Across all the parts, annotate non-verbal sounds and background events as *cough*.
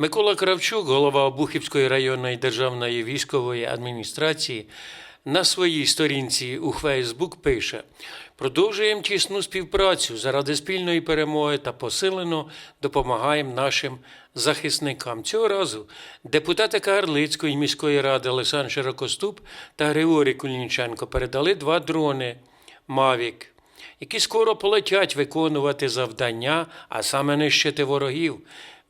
Микола Кравчук, голова Обухівської районної державної військової адміністрації, на своїй сторінці у Фейсбук пише: продовжуємо тісну співпрацю заради спільної перемоги та посилено допомагаємо нашим захисникам. Цього разу депутати Кагарлицької міської ради Олександр Широкоступ та Григорій Кулініченко передали два дрони Мавік які скоро полетять виконувати завдання, а саме нищити ворогів.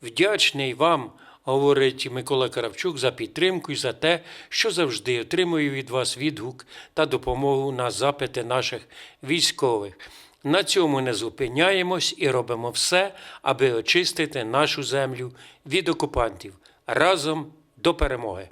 Вдячний вам, говорить Микола Кравчук, за підтримку і за те, що завжди отримую від вас відгук та допомогу на запити наших військових. На цьому не зупиняємось і робимо все, аби очистити нашу землю від окупантів. Разом до перемоги!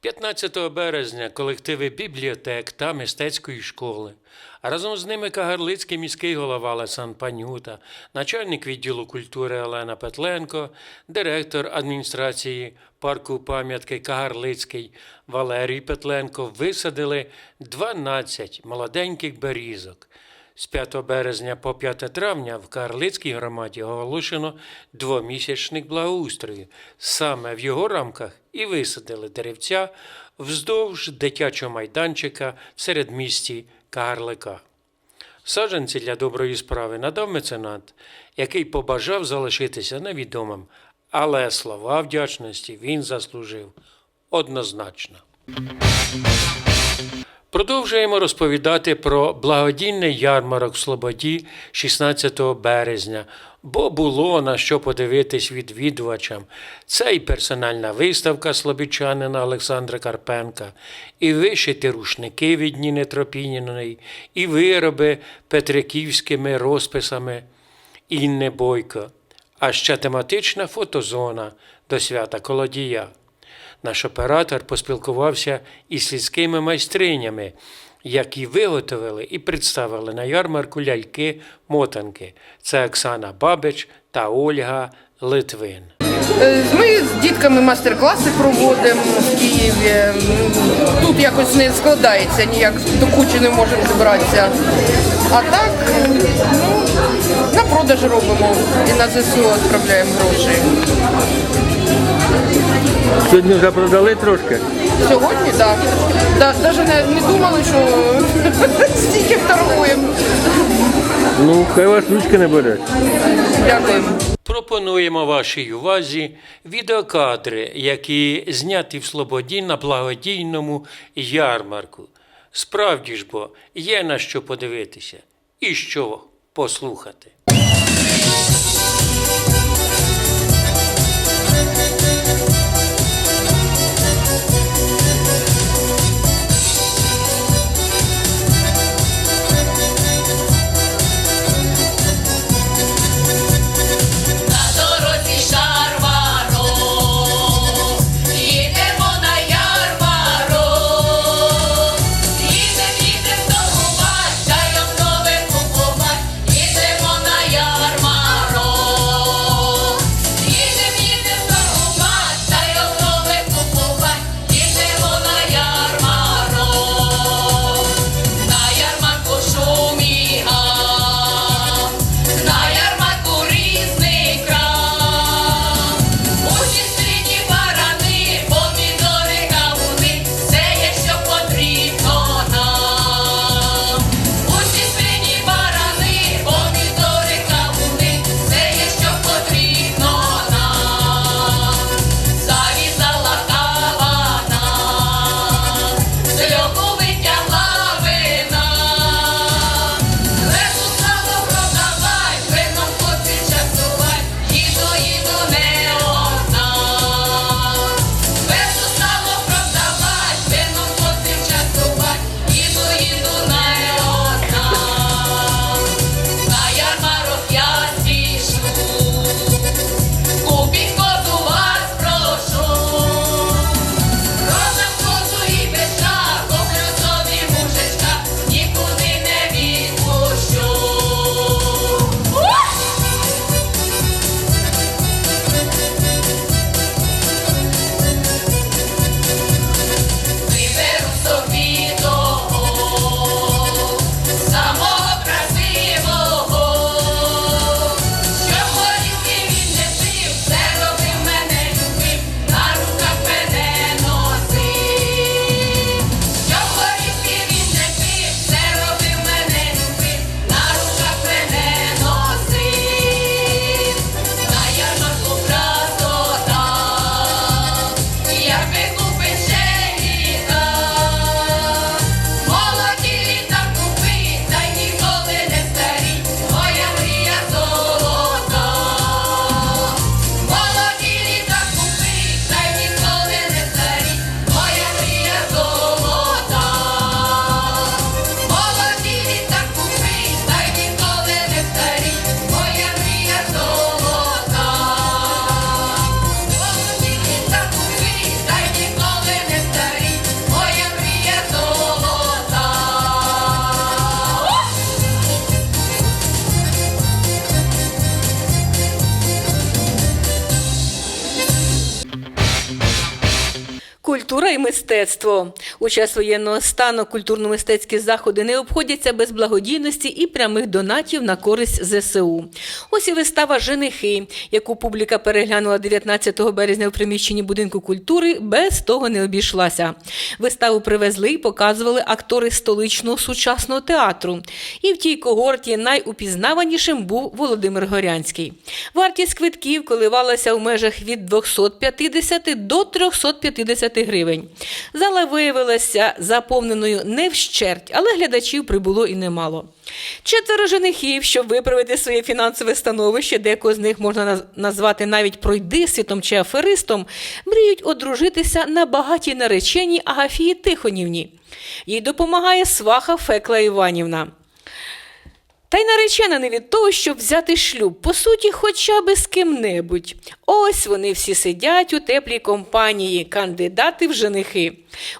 15 березня колективи бібліотек та мистецької школи, а разом з ними Кагарлицький міський голова Лесан Панюта, начальник відділу культури Олена Петленко, директор адміністрації парку пам'ятки Кагарлицький Валерій Петленко висадили 12 молоденьких берізок. З 5 березня по 5 травня в Карлицькій громаді оголошено двомісячник благоустрою. Саме в його рамках і висадили деревця вздовж дитячого майданчика в середмісті Карлика. Саджанці для доброї справи надав меценат, який побажав залишитися невідомим, але слова вдячності він заслужив однозначно. Продовжуємо розповідати про благодійний ярмарок в Слободі 16 березня, бо було на що подивитись відвідувачам. Це і персональна виставка слобідчанина Олександра Карпенка, і вишиті рушники від Ніни Тропініної, і вироби петриківськими розписами Інни Бойко, а ще тематична фотозона до свята Колодія. Наш оператор поспілкувався із сільськими майстринями, які виготовили і представили на ярмарку ляльки-мотанки. Це Оксана Бабич та Ольга Литвин. Е, Ми з дітками мастер-класи проводимо в Києві. Тут якось не складається, ніяк до кучі не можемо зібратися. А так, ну, на продаж робимо і на ЗСУ відправляємо гроші. Сьогодні вже продали трошки. Сьогодні, так. Да. Навіть не, не думали, що *laughs* стільки вторгуємо. Ну, хай вас ручки не беруть. Дякуємо. Пропонуємо вашій увазі відеокадри, які зняті в Слободі на благодійному ярмарку. Справді ж бо є на що подивитися і що послухати. Мистецтво у час воєнного стану культурно-мистецькі заходи не обходяться без благодійності і прямих донатів на користь ЗСУ. Ось і вистава Женихи, яку публіка переглянула 19 березня в приміщенні будинку культури, без того не обійшлася. Виставу привезли і показували актори столичного сучасного театру. І в тій когорті найупізнаванішим був Володимир Горянський. Вартість квитків коливалася в межах від 250 до 350 гривень. Зала виявилася заповненою не вщерть, але глядачів прибуло і немало. Четверо женихів, щоб виправити своє фінансове становище, декого з них можна назвати навіть пройдисвітом чи аферистом, мріють одружитися на багатій нареченій Агафії Тихонівні. Їй допомагає сваха Фекла Іванівна. Та й наречена не від того, щоб взяти шлюб, по суті, хоча би з ким-небудь. Ось вони всі сидять у теплій компанії, кандидати в женихи.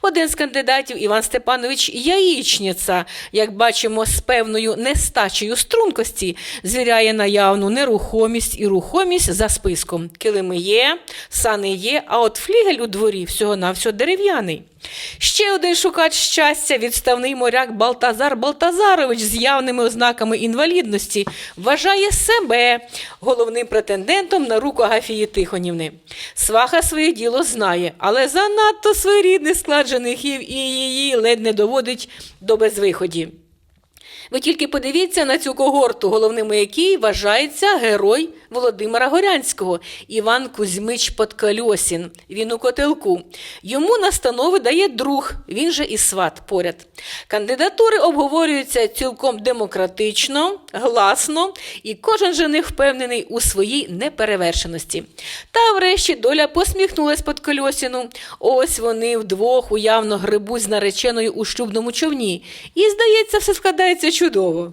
Один з кандидатів Іван Степанович Яїчниця, як бачимо, з певною нестачею стрункості, звіряє наявну нерухомість і рухомість за списком. Килими є, сани є, а от флігель у дворі всього-навсього дерев'яний. Ще один шукач щастя, відставний моряк Балтазар Балтазарович з явними ознаками інвалідності, вважає себе головним претендентом на руку Агафії Тихонівни. Сваха своє діло знає, але занадто своєрідний склад женихів і її ледь не доводить до безвиході. Ви тільки подивіться на цю когорту, головним якій вважається герой Володимира Горянського Іван Кузьмич Подкальосін. Він у котелку. Йому настанови дає друг, він же і сват поряд. Кандидатури обговорюються цілком демократично, гласно, і кожен жених впевнений у своїй неперевершеності. Та врешті доля посміхнулась Подкальосіну. Ось вони вдвох уявно грибуть з нареченою у шлюбному човні. І, здається, все складається чудово.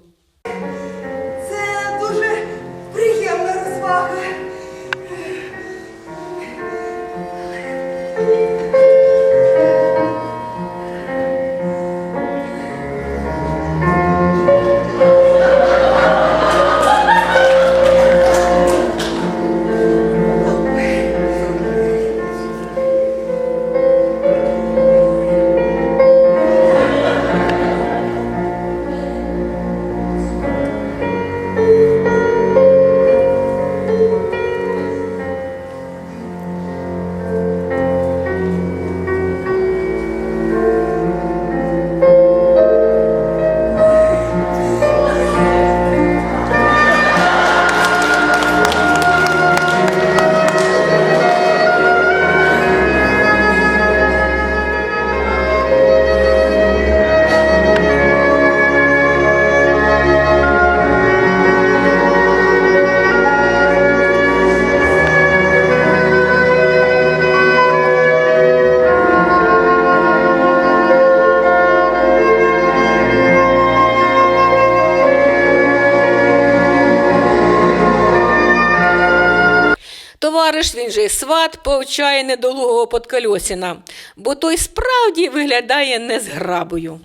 Товариш, він же й сват, повчає недолугого подкольосіна, бо той справді виглядає незграбою.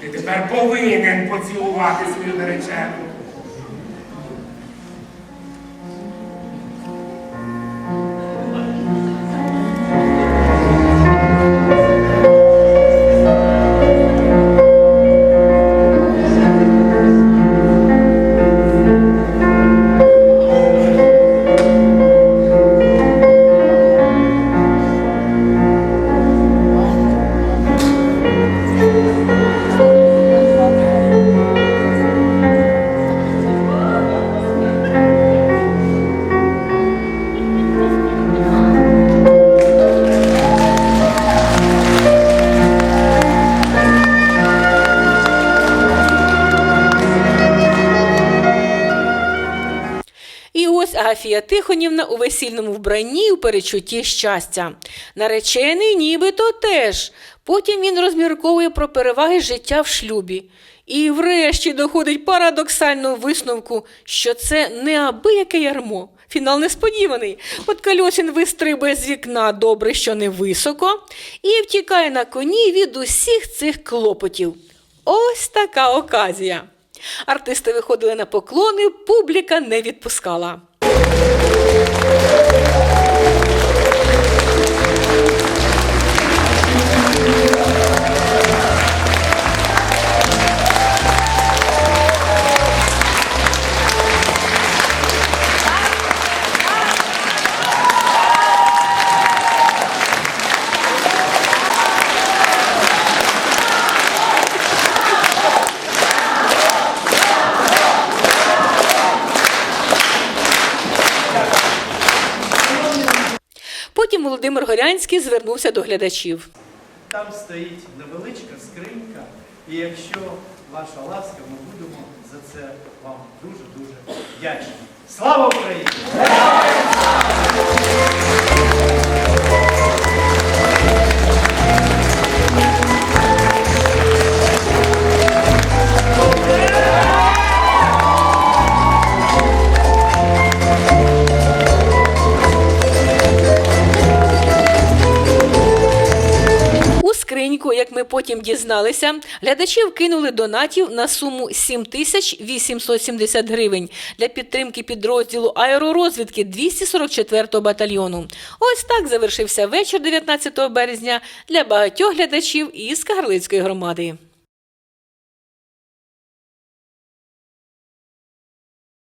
Ти тепер повинен поцілувати свою наречену. Агафія Тихонівна у весільному вбранні у перечутті щастя. Наречений нібито теж. Потім він розмірковує про переваги життя в шлюбі. І врешті доходить парадоксального висновку, що це неабияке ярмо. Фінал несподіваний. Подкальосін вистрибує з вікна добре, що не високо, і втікає на коні від усіх цих клопотів. Ось така оказія. Артисти виходили на поклони, публіка не відпускала. Володимир Горянський звернувся до глядачів. Там стоїть невеличка скринька, і якщо ваша ласка, ми будемо за це вам дуже-дуже вдячні. Слава Україні! Скриньку, як ми потім дізналися, глядачі вкинули донатів на суму 7870 гривень для підтримки підрозділу аеророзвідки 244-го батальйону. Ось так завершився вечір 19 березня для багатьох глядачів із Кагарлицької громади.